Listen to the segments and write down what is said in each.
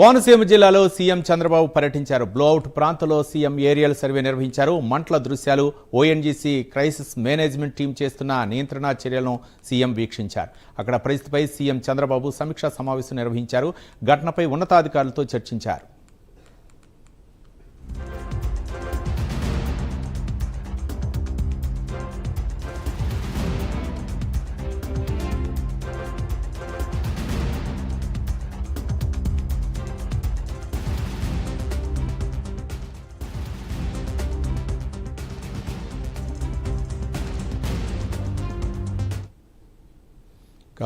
కోనసీమ జిల్లాలో సీఎం చంద్రబాబు పర్యటించారు. బ్లోఅవుట్ ప్రాంతంలో సీఎం ఏరియల్ సర్వే నిర్వహించారు. మంటల దృశ్యాలు ఓఎన్జీసీ క్రైసిస్ మేనేజ్మెంట్ టీం చేస్తున్న నియంత్రణ చర్యలను సీఎం వీక్షించారు. అక్కడ పరిస్థితిపై సీఎం చంద్రబాబు సమీక్షా సమావేశం నిర్వహించారు. ఘటనపై ఉన్నతాధికారులతో చర్చించారు.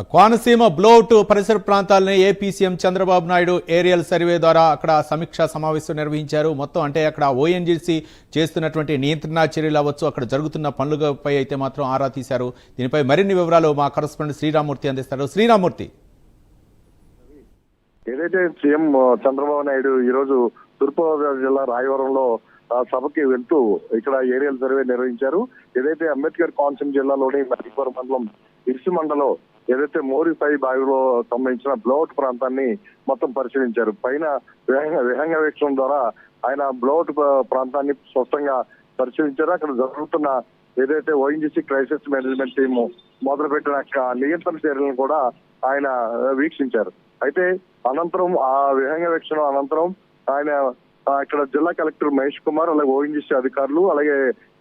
కోనసీమ బ్లోట్ పరిసర ప్రాంతాలని AP CM Chandrababu Naidu aerial survey ద్వారా అక్కడ సమీక్షా సమావేశం నిర్వహించారు. మొత్తం అంటే అక్కడ ఓఎన్జీసీ చేస్తున్నటువంటి నియంత్రణ చర్యలు అవ్వచ్చు. అక్కడ జరుగుతున్న పనులపై అయితే మాత్రం ఆరా తీశారు. దీనిపై మరిన్ని వివరాలు మా కరస్పాండెంట్ శ్రీరామూర్తి అందిస్తారు. శ్రీరామూర్తి. ఏదైతే సీఎం చంద్రబాబు నాయుడు ఈ రోజు తూర్పుగోదావరి జిల్లా రాయవరంలో సభకి వెళ్తూ ఇక్కడ ఏరియల్ సర్వే నిర్వహించారు. ఏదైతే అంబేద్కర్ కోనసీమ జిల్లాలోని మరిపురం మండలం ఇరుసు మండలం ఏదైతే మోరిపై బావిలో సంబంధించిన బ్లౌట్ ప్రాంతాన్ని మొత్తం పరిశీలించారు. పైన విహంగ విహంగ వీక్షణం ద్వారా ఆయన బ్లౌట్ ప్రాంతాన్ని స్పష్టంగా పరిశీలించారు. అక్కడ జరుగుతున్న ఏదైతే ఓఎన్జీసీ క్రైసిస్ మేనేజ్మెంట్ టీమ్ మొదలుపెట్టిన నియంత్రణ చర్యలను కూడా ఆయన వీక్షించారు. అయితే అనంతరం ఆ విహంగ వీక్షణ అనంతరం ఆయన ఇక్కడ జిల్లా కలెక్టర్ మహేష్ కుమార్ అలాగే ఓఎన్జీసీ అధికారులు అలాగే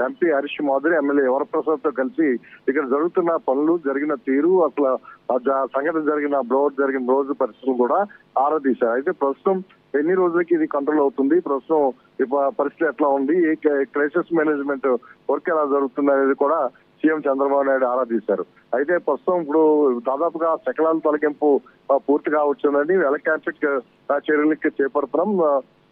ఎంపీ హరీష్ మాధురి ఎమ్మెల్యే వరప్రసాద్తో కలిసి ఇక్కడ జరుగుతున్న పనులు జరిగిన తీరు అసలు సంఘటన జరిగిన బ్రోడ్ జరిగిన రోజు పరిస్థితులు కూడా ఆరా తీశారు అయితే ప్రస్తుతం ఎన్ని రోజులకి ఇది కంట్రోల్ అవుతుంది? ప్రస్తుతం పరిస్థితి ఎట్లా ఉంది? ఈ క్రైసిస్ మేనేజ్మెంట్ వర్క్ ఎలా జరుగుతుంది అనేది కూడా సీఎం చంద్రబాబు నాయుడు ఆరా తీశారు అయితే ప్రస్తుతం ఇప్పుడు దాదాపుగా శకలాల తొలగింపు పూర్తి కావచ్చునని వచ్చిందని ఎలక్ట్రానిక్ చర్యలకి చేపడుతున్నాం.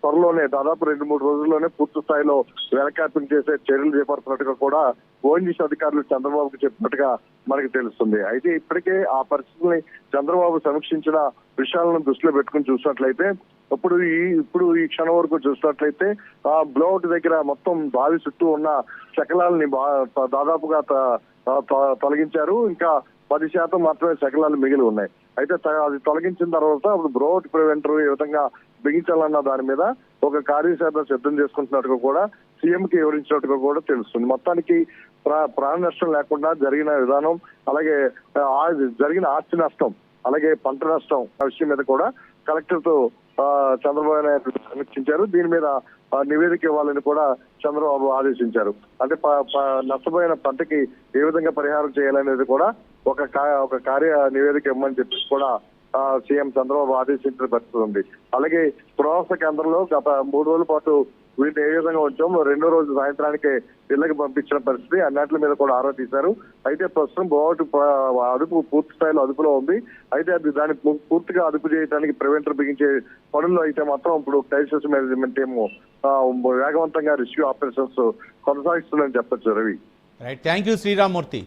త్వరలోనే దాదాపు రెండు మూడు రోజుల్లోనే పూర్తి స్థాయిలో వెలకాపింగ్ చేసే చర్యలు చేపడుతున్నట్టుగా కూడా ఓఎన్జీసీ అధికారులు చంద్రబాబుకు చెప్పినట్టుగా మనకి తెలుస్తుంది. అయితే ఇప్పటికే ఆ పరిస్థితుల్ని చంద్రబాబు సమీక్షించిన విషయాలను దృష్టిలో పెట్టుకుని చూసినట్లయితే ఇప్పుడు ఈ ఇప్పుడు ఈ క్షణం వరకు చూసినట్లయితే ఆ బ్లౌట్ దగ్గర మొత్తం బావి చుట్టూ ఉన్న శకలాలని దాదాపుగా త- త- తొలగించారు. ఇంకా పది శాతం మాత్రమే శకలాలు మిగిలి ఉన్నాయి. అయితే త- అది తొలగించిన తర్వాత అప్పుడు బ్రోట్ ప్రివెంటర్ ఏ విధంగా బిగించాలన్న దాని మీద ఒక కార్యశాఖ సిద్ధం చేసుకుంటున్నట్టుగా కూడా సీఎం కి వివరించినట్టుగా కూడా తెలుస్తుంది. మొత్తానికి ప్రా- ప్రాణ నష్టం లేకుండా జరిగిన విధానం అలాగే జరిగిన ఆస్తి నష్టం అలాగే పంట నష్టం విషయం మీద కూడా కలెక్టర్తో ఆ, చంద్రబాబు నాయుడు సమీక్షించారు. దీని మీద నివేదిక ఇవ్వాలని కూడా చంద్రబాబు ఆదేశించారు. అంటే ప- ప- నష్టపోయిన పంటకి ఏ విధంగా పరిహారం చేయాలనేది కూడా ఒక ఒక కార్య నివేదిక ఇవ్వమని చెప్పి కూడా ఆ, సీఎం చంద్రబాబు ఆదేశించిన పరిస్థితి ఉంది. అలాగే పురావస్థ కేంద్రంలో గత మూడు రోజుల పాటు వీటిని ఏ విధంగా ఉంచాం రెండో రోజు సాయంత్రానికి ఇళ్ళకు పంపించిన పరిస్థితి అన్నింటి మీద కూడా ఆరా తీశారు. అయితే ప్రస్తుతం బోటు అదుపు పూర్తి స్థాయిలో అదుపులో ఉంది. అయితే అది దాన్ని పూర్తిగా అదుపు చేయడానికి ప్రివెంటర్ బిగించే పనుల్లో అయితే మాత్రం ఇప్పుడు క్రైసిస్ మేనేజ్మెంట్ ఏమో వేగవంతంగా రెస్క్యూ ఆపరేషన్స్ కొనసాగిస్తుందని చెప్పొచ్చు Ravi. Right. Thank you Sriramamurthy.